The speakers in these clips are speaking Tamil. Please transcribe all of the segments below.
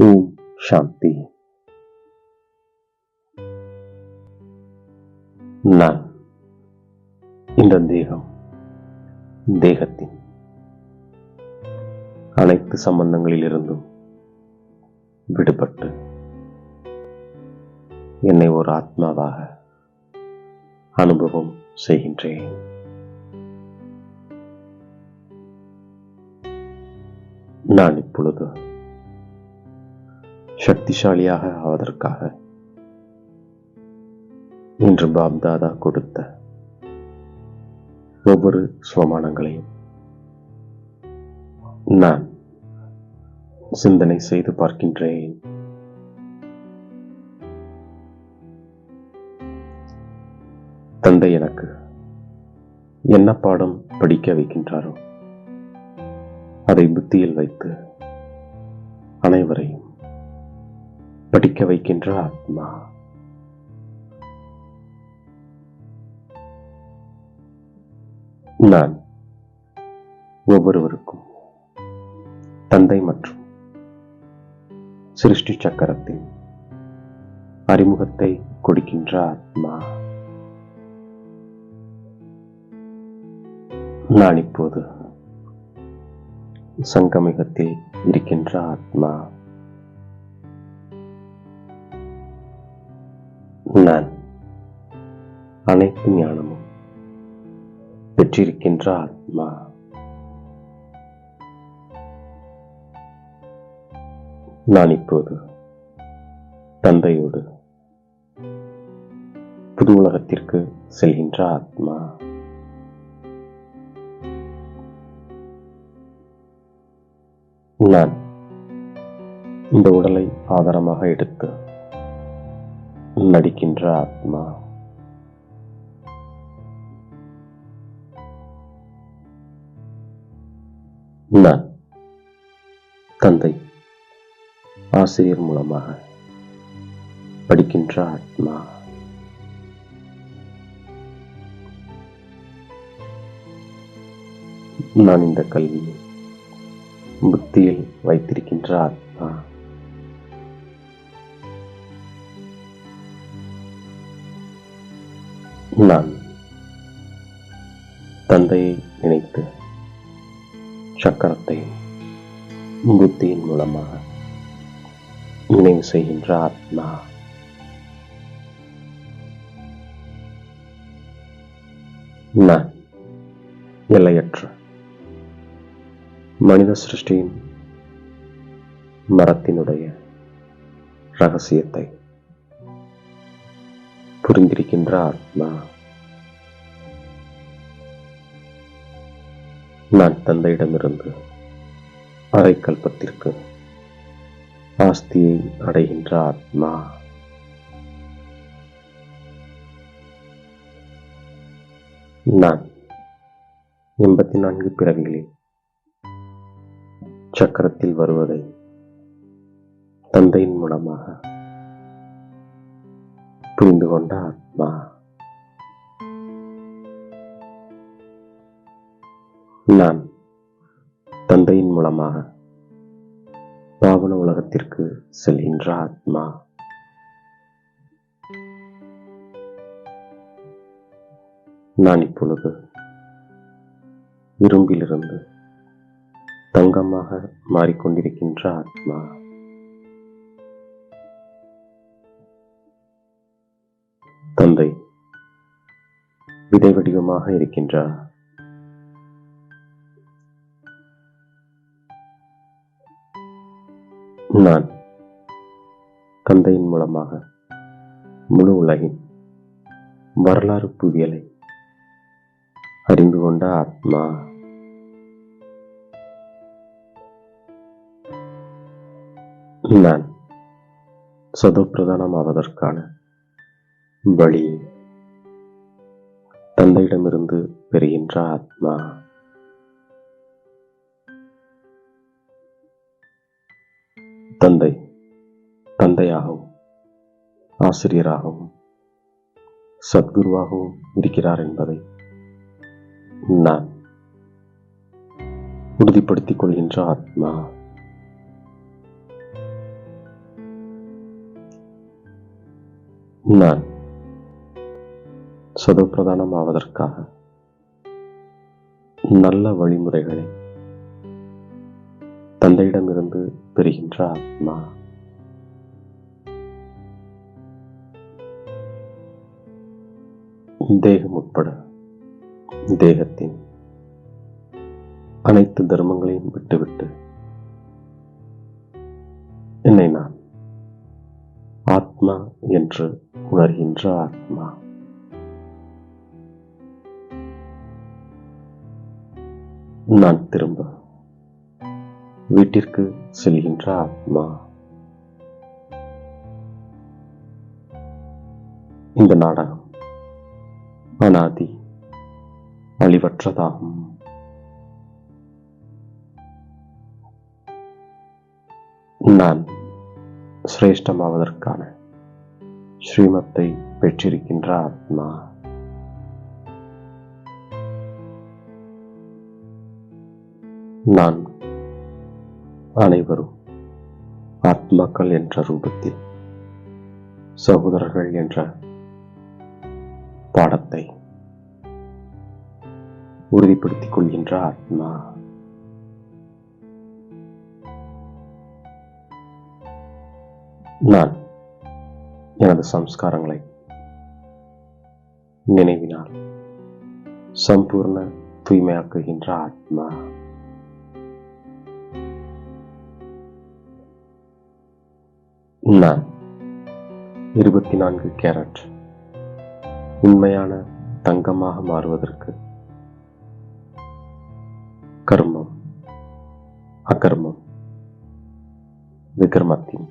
ஓம் சாந்தி நான் இந்த தேகம் தேகத்தின் அனைத்து சம்பந்தங்களிலிருந்தும் விடுபட்டு என்னை ஒரு ஆத்மாவாக அனுபவம் செய்கின்றேன். நான் இப்பொழுது சக்திசாலியாக ஆவதற்காக. இன்று பாப்தாதா கொடுத்த ஒவ்வொரு சுவமானங்களையும் நான் சிந்தனை செய்து பார்க்கின்றேன். தந்தை எனக்கு என்ன பாடம் படிக்க வைக்கின்றாரோ அதை புத்தியில் வைத்து அனைவரையும் படிக்க வைக்கின்ற ஆத்மா. நான் ஒவ்வொருவருக்கும் தந்தை மற்றும் சிருஷ்டி சக்கரத்தின் அறிமுகத்தை கொடுக்கின்ற ஆத்மா. நான் இப்போது சங்கமிகத்தில் இருக்கின்ற ஆத்மா. அனைத்து ஞானமும் பெற்றிருக்கின்ற ஆத்மா நான் இப்போது தந்தையோடு புது உலகத்திற்கு செல்கின்ற ஆத்மா நான் இந்த உடலை ஆதாரமாக எடுத்து நடிக்கின்ற ஆத்மா நான் தந்தை ஆசிரியர் மூலமாக படிக்கின்ற ஆத்மா. நான் இந்த கல்வியை புத்தியில் வைத்திருக்கின்ற ஆத்மா. நான் தந்தையை நினைத்து சக்கரத்தை புத்தியின் மூலமாக நினைவு செய்கின்ற ஆத்மா. நான் எல்லையற்ற மனித சிருஷ்டியின் மரத்தினுடைய ரகசியத்தை புரிந்திருக்கின்ற ஆத்மா. நான் தந்தையிடமிருந்து அரைக்கல்பத்திற்கு ஆஸ்தியை அடைகின்ற ஆத்மா. நான் எண்பத்தி நான்கு பிறவிகளில் சக்கரத்தில் வருவதை தந்தையின் மூலமாக புரிந்து கொண்ட ஆத்மா. நான் தந்தையின் மூலமாக பாவன உலகத்திற்கு செல்கின்ற ஆத்மா. நான் இப்பொழுது இரும்பிலிருந்து தங்கமாக மாறிக்கொண்டிருக்கின்ற ஆத்மா. தந்தை விதை வடிவமாக இருக்கின்றார். நான் தந்தையின் மூலமாக முழு உலகின் வரலாறு புவியலை அறிந்து கொண்ட ஆத்மா. நான் சதப்பிரதானமாவதற்கான வழி தந்தையிடமிருந்து பெறுகின்ற ஆத்மா. தந்தை தந்தையாகவும் ஆசிரியராகவும் சத்குருவாகவும் இருக்கிறார் என்பதை நான் உறுதிப்படுத்திக் கொள்கின்ற ஆத்மா. நான் சதப்பிரதானம் ஆவதற்காக நல்ல வழிமுறைகளை தந்தையிடமிருந்து பெறுகின்ற ஆத்மா தேகம் உட்பட தேகத்தின் அனைத்து தர்மங்களையும் விட்டுவிட்டு என்னை நான் ஆத்மா என்று உணர்கின்ற ஆத்மா நான் திரும்ப வீட்டிற்கு செல்கின்ற ஆத்மா இந்த நாடகம் அனாதி அழிவற்றதாகும். நான் சிரேஷ்டமாவதற்கான ஸ்ரீமத்தை பெற்றிருக்கின்ற ஆத்மா நான் அனைவரும் ஆத்மாக்கள் என்ற ரூபத்தில் சகோதரர்கள் என்ற பாடத்தை உறுதிப்படுத்திக் கொள்கின்ற ஆத்மா. நான் எனது சம்ஸ்காரங்களை நினைவினால் சம்பூர்ண தூய்மையாக்குகின்ற ஆத்மா. நான் இருபத்தி நான்கு கேரட். உண்மையான தங்கமாக மாறுவதற்கு. கர்மம். அகர்மம். விக்ரமத்தின்.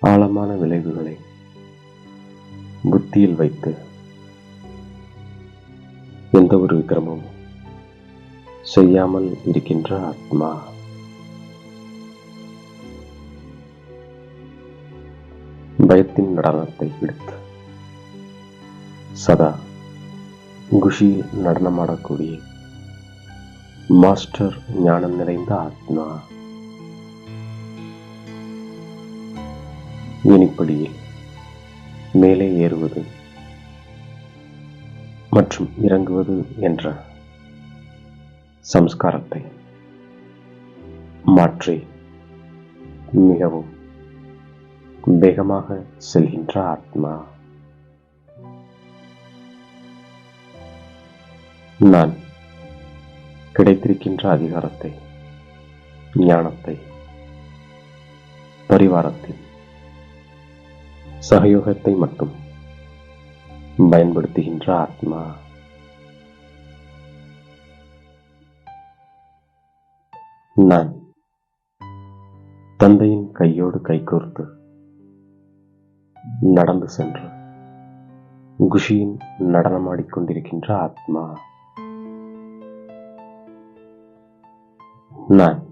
ஆழமான விளைவுகளை புத்தியில் வைத்து எந்த ஒரு விக்ரமும் செய்யாமல் இருக்கின்ற ஆத்மா. பயத்தின் நடனத்தை விடுத்து சதா குஷியில் நடனமாடக்கூடிய மாஸ்டர் ஞானம் நிறைந்த ஆத்மா. ஏணிப்படியில் மேலே ஏறுவது மற்றும் இறங்குவது என்ற சம்ஸ்காரத்தை மாற்றி மிகவும் வேகமாக செல்கின்ற ஆத்மா. நான் கிடைத்திருக்கின்ற அதிகாரத்தை ஞானத்தை பரிவாரத்தின் சகயோகத்தை மட்டும் பயன்படுத்துகின்ற ஆத்மா. நான் தந்தையின் கையோடு கைகோர்த்து நடந்து சென்று குஷியின் நடனமாடிக்கொண்டிருக்கின்ற ஆத்மா. நான்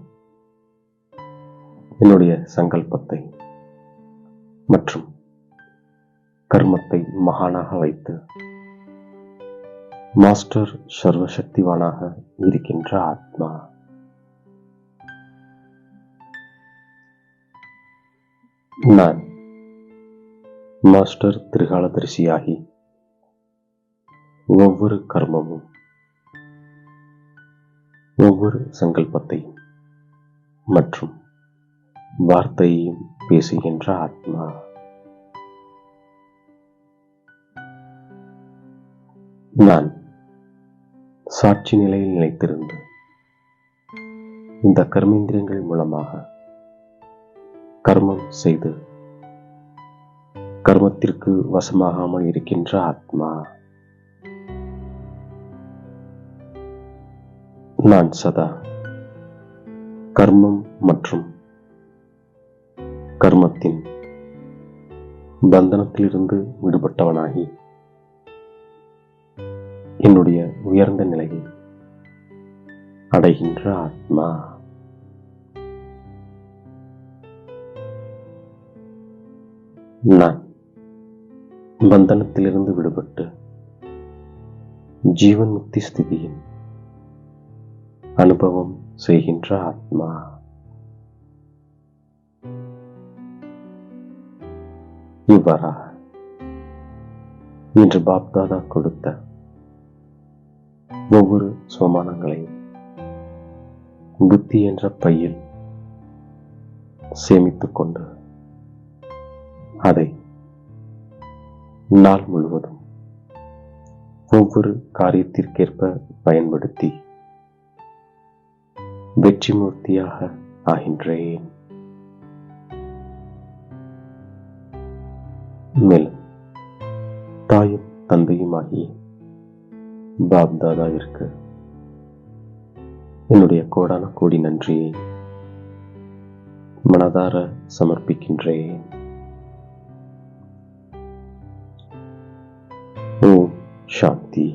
என்னுடைய சங்கல்பத்தை மற்றும் கர்மத்தை மகானாக வைத்து மாஸ்டர் சர்வசக்திவானாக இருக்கின்ற ஆத்மா. நான் மாஸ்டர் திரிகாலதரிசியாகி ஒவ்வொரு கர்மமும் ஒவ்வொரு சங்கல்பத்தையும் மற்றும் வார்த்தையையும் பேசுகின்ற ஆத்மா. நான் சாட்சி நிலையில் நிலைத்திருந்து இந்த கர்மேந்திரியங்கள் மூலமாக கர்மம் செய்து கர்மத்திற்கு வசமாகாமல் இருக்கின்ற ஆத்மா. நான் சதா கர்மம் மற்றும் கர்மத்தின் பந்தனத்திலிருந்து விடுபட்டவனாகி என்னுடைய உயர்ந்த நிலையை அடைகின்ற ஆத்மா. நான் பந்தனத்திலிருந்து விடுபட்டு ஜீவன் முக்தி ஸ்திதியின் அனுபவம் செய்கின்ற ஆத்மா. இவ்வாறாக இன்று பாப்தாதா கொடுத்த ஒவ்வொரு சோமானங்களையும் புத்தி என்ற பையில் சேமித்துக் கொண்டு நாள் முழுவதும் ஒவ்வொரு காரியத்திற்கேற்ப பயன்படுத்தி வெற்றி மூர்த்தியாக ஆகின்றேன். மேலும் தாயும் தந்தையுமாகிய பாப்தாதாவிற்கு என்னுடைய கோடான கோடி நன்றியை மனதார சமர்ப்பிக்கின்றேன். ஓம் சாந்தி